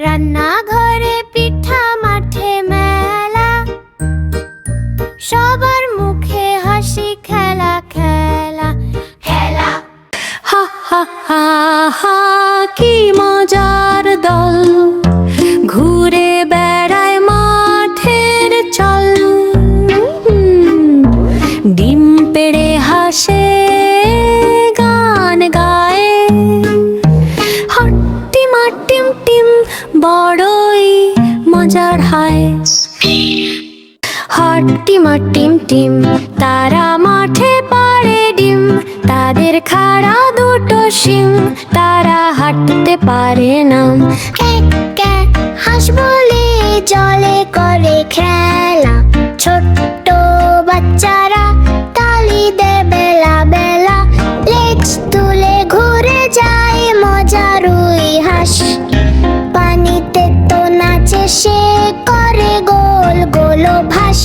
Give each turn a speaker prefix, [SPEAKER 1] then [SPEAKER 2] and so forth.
[SPEAKER 1] রান্নাঘরে, পিঠা মাঠে মেলা। সবার মুখে হাসি, খেলা খেলা। খেলা।
[SPEAKER 2] হা হা হা হা, কি মজার দল। ঘুরে বেড়ায় মাঠের চল। ডিম পেড়ে হট্টিম টিম টিম, বড়ই মজার হয়। হট্টিম টিম টিম তারা মাঠে পারে ডিম। তাদের খাড়া দুটো শিং তারা হাঁটতে পারে না।
[SPEAKER 1] ক্যাক হাঁস বলে, জলে করে খেলা হাঁস। পানিতে তো নাচে সে করে গোল গোল ভাস।